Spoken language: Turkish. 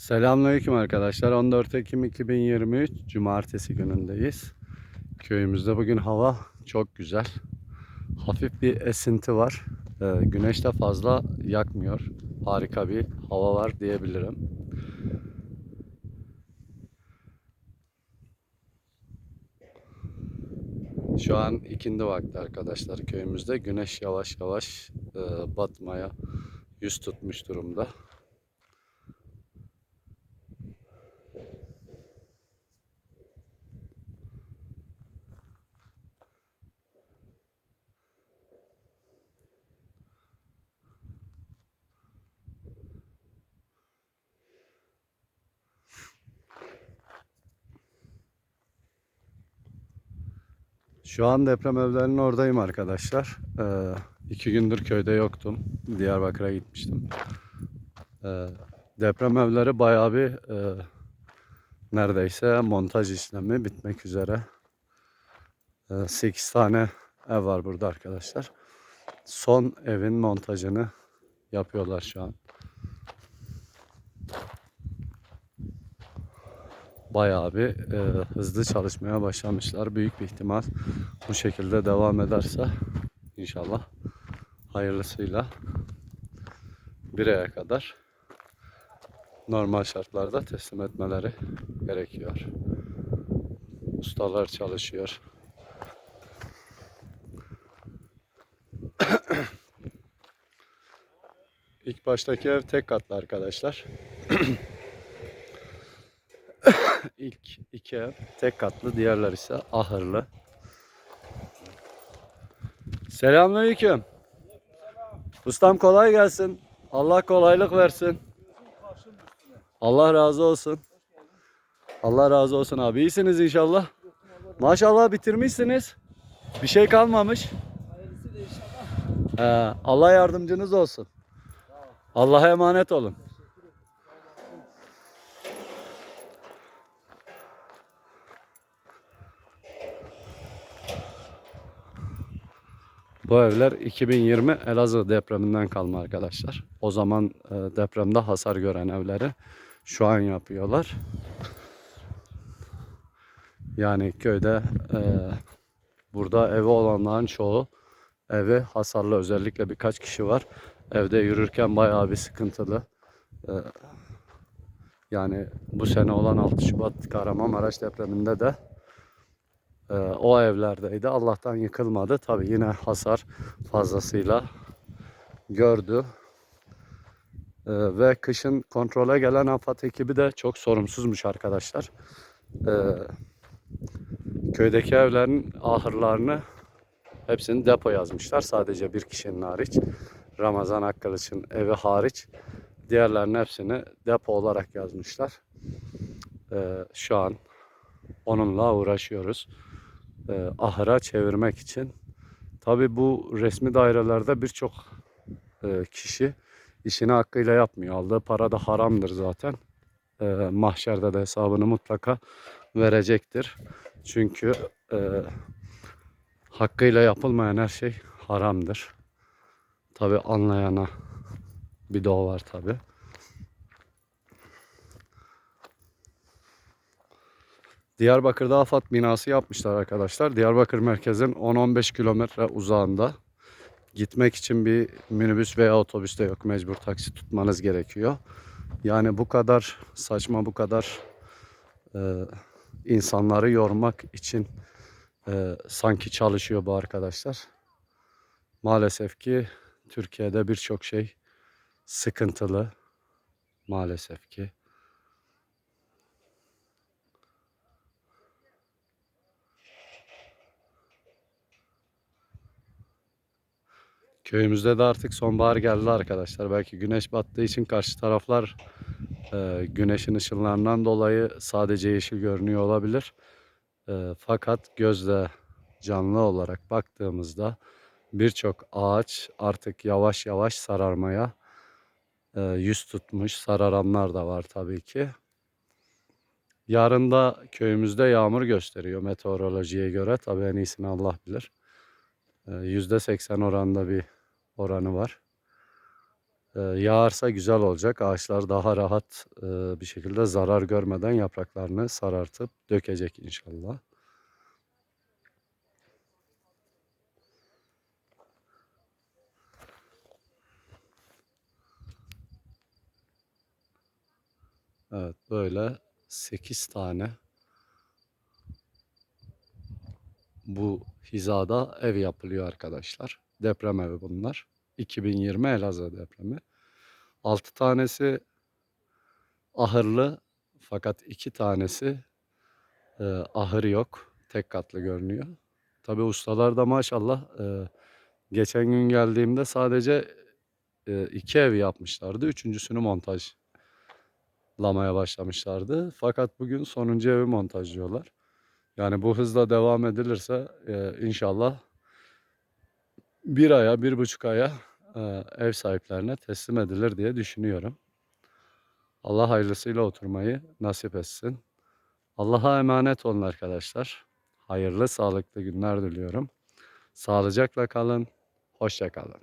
Selamünaleyküm arkadaşlar. 14 Ekim 2023 Cumartesi günündeyiz. Köyümüzde bugün hava çok güzel. Hafif bir esinti var. Ee, güneş de fazla yakmıyor. Harika bir hava var diyebilirim. Şu an ikindi vakti arkadaşlar köyümüzde. Güneş yavaş yavaş e, batmaya yüz tutmuş durumda. Şu an deprem evlerinin oradayım arkadaşlar. Ee, iki gündür köyde yoktum. Diyarbakır'a gitmiştim. Ee, deprem evleri bayağı bir e, neredeyse montaj işlemi bitmek üzere. Ee, 8 tane ev var burada arkadaşlar. Son evin montajını yapıyorlar şu an. Bayağı bir e, hızlı çalışmaya başlamışlar. Büyük bir ihtimal bu şekilde devam ederse inşallah hayırlısıyla bir aya kadar normal şartlarda teslim etmeleri gerekiyor. Ustalar çalışıyor. İlk baştaki ev tek katlı arkadaşlar. İlk iki ev tek katlı, diğerler ise ahırlı. Selamünaleyküm. Ustam kolay gelsin. Allah kolaylık versin. Allah razı olsun. Allah razı olsun abi. İyisiniz inşallah. Maşallah bitirmişsiniz. Bir şey kalmamış. Ee, Allah yardımcınız olsun. Allah'a emanet olun. Bu evler 2020 Elazığ depreminden kalma arkadaşlar. O zaman e, depremde hasar gören evleri şu an yapıyorlar. Yani köyde e, burada evi olanların çoğu evi hasarlı özellikle birkaç kişi var. Evde yürürken bayağı bir sıkıntılı. E, yani bu sene olan 6 Şubat Kahramanmaraş depreminde de ee, o evlerdeydi. Allah'tan yıkılmadı. Tabi yine hasar fazlasıyla gördü. Ee, ve kışın kontrole gelen AFAD ekibi de çok sorumsuzmuş arkadaşlar. Ee, köydeki evlerin ahırlarını hepsini depo yazmışlar. Sadece bir kişinin hariç. Ramazan Akkılıç'ın evi hariç. Diğerlerinin hepsini depo olarak yazmışlar. Ee, şu an onunla uğraşıyoruz e, ahıra çevirmek için. Tabi bu resmi dairelerde birçok e, kişi işini hakkıyla yapmıyor. Aldığı para da haramdır zaten. E, mahşerde de hesabını mutlaka verecektir. Çünkü e, hakkıyla yapılmayan her şey haramdır. Tabi anlayana bir o var tabi. Diyarbakır'da AFAD binası yapmışlar arkadaşlar. Diyarbakır merkezin 10-15 kilometre uzağında. Gitmek için bir minibüs veya otobüs de yok. Mecbur taksi tutmanız gerekiyor. Yani bu kadar saçma, bu kadar e, insanları yormak için e, sanki çalışıyor bu arkadaşlar. Maalesef ki Türkiye'de birçok şey sıkıntılı. Maalesef ki. Köyümüzde de artık sonbahar geldi arkadaşlar. Belki güneş battığı için karşı taraflar e, güneşin ışınlarından dolayı sadece yeşil görünüyor olabilir. E, fakat gözle canlı olarak baktığımızda birçok ağaç artık yavaş yavaş sararmaya e, yüz tutmuş. Sararanlar da var tabii ki. Yarın da köyümüzde yağmur gösteriyor meteorolojiye göre. Tabii en iyisini Allah bilir. %80 oranında bir oranı var. e, yağarsa güzel olacak. Ağaçlar daha rahat e, bir şekilde zarar görmeden yapraklarını sarartıp dökecek inşallah. Evet böyle 8 tane bu hizada ev yapılıyor arkadaşlar. Deprem evi bunlar. 2020 Elazığ depremi. 6 tanesi ahırlı fakat 2 tanesi e, ahırı yok. Tek katlı görünüyor. Tabi ustalar da maşallah e, geçen gün geldiğimde sadece e, iki ev yapmışlardı. Üçüncüsünü montajlamaya başlamışlardı. Fakat bugün sonuncu evi montajlıyorlar. Yani bu hızla devam edilirse e, inşallah bir aya, bir buçuk aya ev sahiplerine teslim edilir diye düşünüyorum. Allah hayırlısıyla oturmayı nasip etsin. Allah'a emanet olun arkadaşlar. Hayırlı, sağlıklı günler diliyorum. Sağlıcakla kalın, hoşça kalın.